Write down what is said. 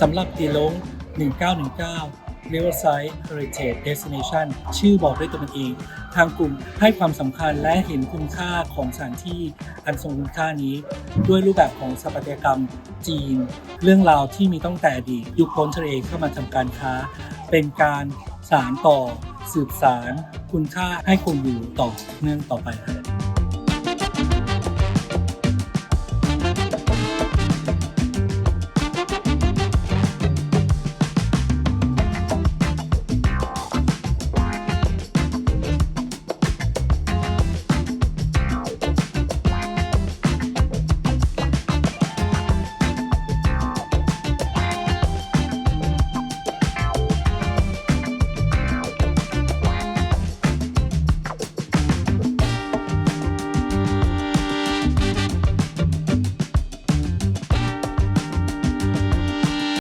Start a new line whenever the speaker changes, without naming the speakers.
สำหรับตีลง 1919 Riverside Heritage Destination ชื่อบอกด้วยตัวมันเอง ทางกลุ่มให้ความสำคัญและเห็นคุณค่าของสถานที่อันทรงคุณค่านี้ ด้วยรูปแบบของสถาปัตยกรรมจีน เรื่องราวที่มีตั้งแต่อดีตยุคพ้นทะเลเข้ามาทำการค้า เป็นการสารต่อ สืบสาร คุณค่าให้คงอยู่ต่อเนื่องต่อไปครับ